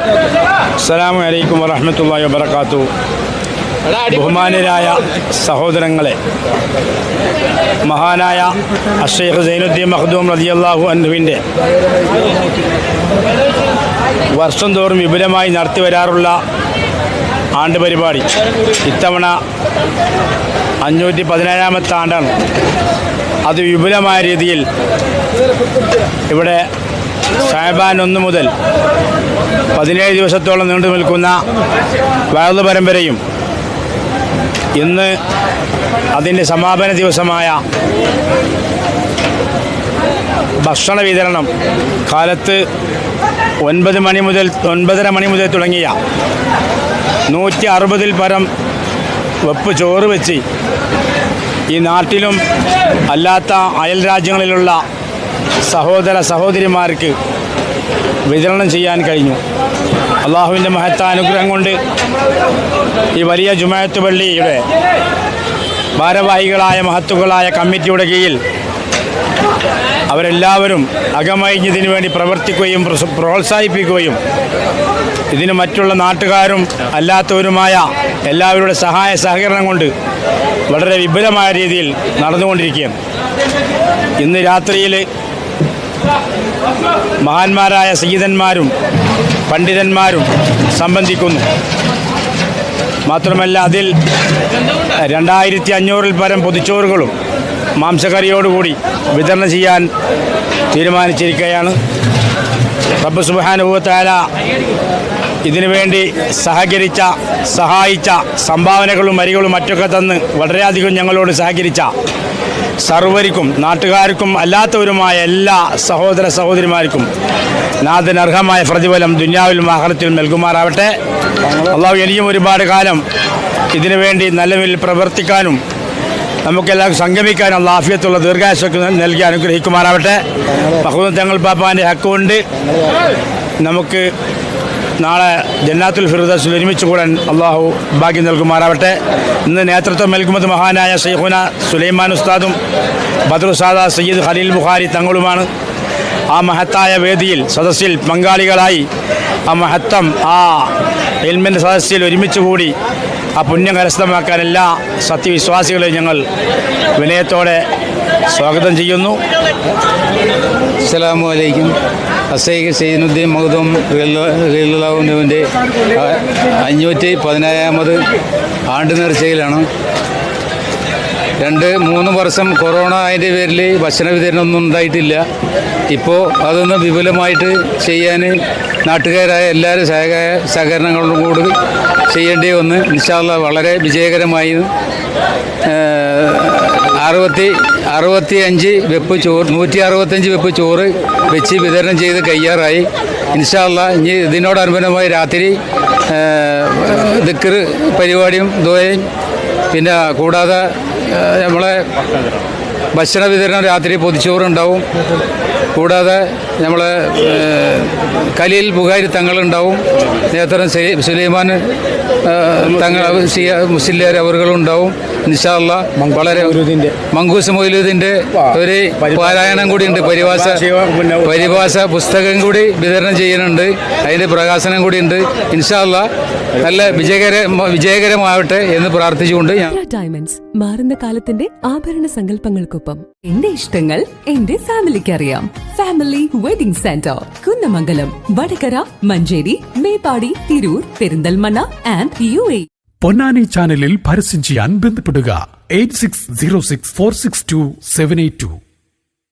അസ്സലാമു അലൈക്കും വറഹ്മത്തുള്ളാഹി വബറകാത്തു. ബഹുമാനരായ സഹോദരങ്ങളെ മഹാനായ അഷേഖ് സൈനുദ്ദീൻ മഖ്ദൂം റളിയല്ലാഹു അൻഹുവിന്റെ വർഷം തോറും വിപുലമായി നടത്തി വരാറുള്ള ആണ്ട് പരിപാടി. ഇത്തവണ അഞ്ഞൂറ്റി പതിനേഴാമത്തെ ആണ്ടാണ്. അത് വിപുലമായ രീതിയിൽ ഇവിടെ ഷാബാൻ ഒന്ന് മുതൽ പതിനേഴ് ദിവസത്തോളം നീണ്ടു നിൽക്കുന്ന വയറു പരമ്പരയും ഇന്ന് അതിന്റെ സമാപന ദിവസമായ ഭക്ഷണ വിതരണം കാലത്ത് ഒൻപത് മണി മുതൽ ഒൻപതര മണി മുതൽ തുടങ്ങിയ നൂറ്റി അറുപതിൽ പരം വെപ്പ് ചോറ് വെച്ച് ഈ നാട്ടിലും അല്ലാത്ത അയൽ രാജ്യങ്ങളിലുള്ള സഹോദര സഹോദരിമാർക്ക് വിതരണം ചെയ്യാൻ കഴിഞ്ഞു. അള്ളാഹുവിന്റെ മഹത്ത അനുഗ്രഹം കൊണ്ട് ഈ വലിയ ജുമായത്ത് പള്ളിയുടെ ഭാരവാഹികളായ മഹത്തുക്കളായ കമ്മിറ്റിയുടെ കീഴിൽ അവരെല്ലാവരും അകമയിഞ്ഞതിനു വേണ്ടി പ്രവർത്തിക്കുകയും പ്രോത്സാഹിപ്പിക്കുകയും ഇതിന് മറ്റുള്ള നാട്ടുകാരും അല്ലാത്തവരുമായ എല്ലാവരുടെ സഹായ സഹകരണം കൊണ്ട് വളരെ വിപുലമായ രീതിയിൽ നടന്നുകൊണ്ടിരിക്കുകയാണ്. ഇന്ന് രാത്രിയിൽ മഹാന്മാരായ സീതന്മാരും പണ്ഡിതന്മാരും സംബന്ധിക്കുന്നു. മാത്രമല്ല അതിൽ രണ്ടായിരത്തി അഞ്ഞൂറിൽ പരം പൊതിച്ചോറുകളും മാംസക്കറിയോടുകൂടി വിതരണം ചെയ്യാൻ തീരുമാനിച്ചിരിക്കുകയാണ്. റബ്ബ് സുബാനുഭവത്താല ഇതിനു വേണ്ടി സഹകരിച്ച സഹായിച്ച സംഭാവനകളും വരികളും മറ്റൊക്കെ തന്ന് വളരെയധികം ഞങ്ങളോട് സഹകരിച്ച സർവരിക്കും നാട്ടുകാർക്കും അല്ലാത്തവരുമായ എല്ലാ സഹോദര സഹോദരിമാർക്കും നാഥനർഹമായ പ്രതിഫലം ദുന്യാവിലും ആഹ്ലത്തിലും നൽകുമാറാവട്ടെ. അള്ളാഹു ഇനിയും ഒരുപാട് കാലം ഇതിനു വേണ്ടി നല്ല നിലയിൽ പ്രവർത്തിക്കാനും നമുക്കെല്ലാവർക്കും സംഗമിക്കാൻ അള്ള ആഫിയത്തുള്ള ദീർഘായുസൊക്കെ നൽകി അനുഗ്രഹിക്കുമാറാവട്ടെ. മഹൂദ് തങ്ങൾ പാപ്പാന്റെ ഹക്കുകൊണ്ട് നമുക്ക് നാളെ ജന്നാത്തുൽ ഫിറുദസിൽ ഒരുമിച്ച് കൂടാൻ അള്ളാഹു ഭാഗ്യം നൽകുമാറാവട്ടെ. ഇന്ന് നേതൃത്വം നൽകുമത് മഹാനായ ഷെയ്ഖുന സുലൈമാൻ ഉസ്താദും ബദ്രുസാദ സയ്യിദ് ഖലീൽ ബുഖാരി തങ്ങളുമാണ്. ആ മഹത്തായ വേദിയിൽ സദസ്സിൽ പങ്കാളികളായി ആ മഹത്തം ആ എൽമിന്റെ സദസ്സിൽ ഒരുമിച്ച് കൂടി ആ പുണ്യം കരസ്ഥമാക്കാൻ എല്ലാ സത്യവിശ്വാസികളെയും ഞങ്ങൾ വിനയത്തോടെ സ്വാഗതം ചെയ്യുന്നു. അസ്സലാമു അലൈക്കും. അസൈഖ് സൈനുദ്ദീൻ മഹദും റഹ്ലാവുവിന്റെ അഞ്ഞൂറ്റി പതിനേഴാമത് ആണ്ട് നേർച്ചയിലാണ് രണ്ട് മൂന്ന് വർഷം കൊറോണ അതിന്റെ പേരിൽ ഭക്ഷണ വിതരണമൊന്നും ഉണ്ടായിട്ടില്ല. ഇപ്പോൾ അതൊന്ന് വിപുലമായിട്ട് ചെയ്യാൻ നാട്ടുകാരായ എല്ലാവരും സഹകാര സഹകരണങ്ങളോടും കൂടി ചെയ്യേണ്ടി വന്ന് നിശാല വളരെ വിജയകരമായി. അറുപത്തി അറുപത്തി അഞ്ച് വെപ്പ് ചോറ് നൂറ്റി അറുപത്തഞ്ച് വെപ്പ് ചോറ് വെച്ച് വിതരണം ചെയ്ത് കയ്യാറായി. ഇൻഷാല്ല ഇനി ഇതിനോടനുബന്ധമായി രാത്രി ദിക്കർ പരിപാടിയും ദോയും പിന്നെ കൂടാതെ നമ്മളെ ഭക്ഷണ വിതരണം രാത്രി പൊതിച്ചോറുണ്ടാവും. കൂടാതെ നമ്മളെ കലിയിൽ ബുഹാരി തങ്ങളുണ്ടാവും. നേത്രം സലീ- സുലൈമാൻ തങ്ങൾ മുസ്ലിം അവറുകളുണ്ടാവും. നിഷാള്ള വളരെ മങ്കൂസ് മൊയ്ലൂദിന്റെ ഒരു പാരായണം കൂടി ഉണ്ട്. പരിഭാഷ പരിഭാഷ പുസ്തകം കൂടി വിതരണം ചെയ്യുന്നുണ്ട്. അതിന്റെ പ്രകാശനം കൂടി ഉണ്ട്. ഇൻഷാല്ല നല്ല വിജയകര വിജയകരമാവട്ടെ എന്ന് പ്രാർത്ഥിച്ചുകൊണ്ട് ഞാൻ ഡയമണ്ട്സ് മാറുന്ന കാലത്തിന്റെ ആഭരണ സങ്കല്പങ്ങൾക്കൊപ്പം. എന്റെ ഇഷ്ടങ്ങൾ എന്റെ ഫാമിലിക്ക് അറിയാം. Family wedding centre Kunnamangalam Vadakara Manjeri Meppadi Tirur Perinthalmanna and U A Ponnani ചാനലിൽ പരസ്യം ചെയ്യാൻ ബന്ധപ്പെടുക. Eight six zero six four six two seven eight two